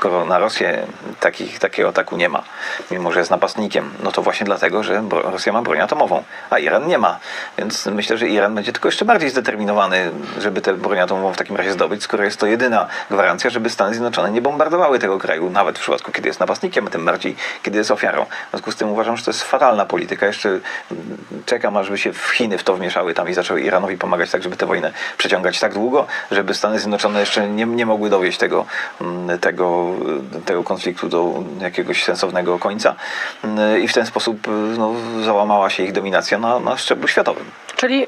skoro na Rosję takich, takiego ataku nie ma, mimo że jest napastnikiem, no to właśnie dlatego, że Rosja ma broń atomową, a Iran nie ma. Więc myślę, że Iran będzie tylko jeszcze bardziej zdeterminowany, żeby tę broń atomową w takim razie zdobyć, skoro jest to jedyna gwarancja, żeby Stany Zjednoczone nie bombardowały tego kraju, nawet w przypadku, kiedy jest napastnikiem, tym bardziej, kiedy jest ofiarą. W związku z tym uważam, że to jest fatalna polityka. Jeszcze mm, czekam, ażby się w Chiny w to wmieszały tam i zaczęły Iranowi pomagać, tak żeby tę wojnę przeciągać tak długo, żeby Stany Zjednoczone jeszcze nie, nie mogły dowieść tego, mm, tego, tego konfliktu do jakiegoś sensownego końca i w ten sposób no, załamała się ich dominacja na, na szczeblu światowym. Czyli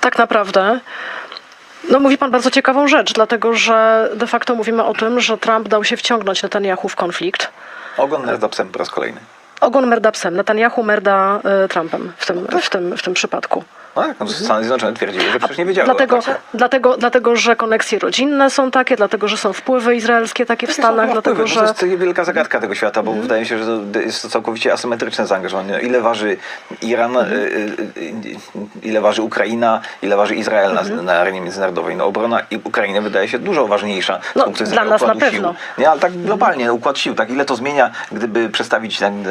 tak naprawdę, no mówi pan bardzo ciekawą rzecz, dlatego że de facto mówimy o tym, że Trump dał się wciągnąć Netanyahu w konflikt. Ogon merda psem po raz kolejny. Ogon merda psem, Netanyahu merda y, Trumpem w tym, w tym, w tym przypadku. No tak, no, Stany Zjednoczone twierdziły, że przecież nie wiedziały Dlatego, dlatego, dlatego, że koneksje rodzinne są takie, dlatego, że są wpływy izraelskie takie w Stanach, dlatego, wpływy? No że... To jest wielka zagadka tego świata, bo wydaje mi się, że to jest to całkowicie asymetryczne zaangażowanie. Ile waży Iran, y, ile waży Ukraina, ile waży Izrael na, na arenie międzynarodowej. No obrona Ukrainy wydaje się dużo ważniejsza z No, punktu dla widzenia nas na układu pewno. Sił. Nie, ale tak globalnie, układ sił, tak ile to zmienia, gdyby przestawić ten,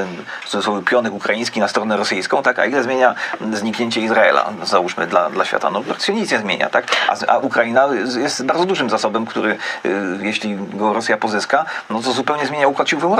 ten pionek ukraiński na stronę rosyjską, tak, a ile zmienia zniknięcie Izraela, załóżmy, dla, dla świata. No praktycznie nic nie zmienia, tak? A, a Ukraina jest bardzo dużym zasobem, który, y, jeśli go Rosja pozyska, no to zupełnie zmienia układ sił w Europie.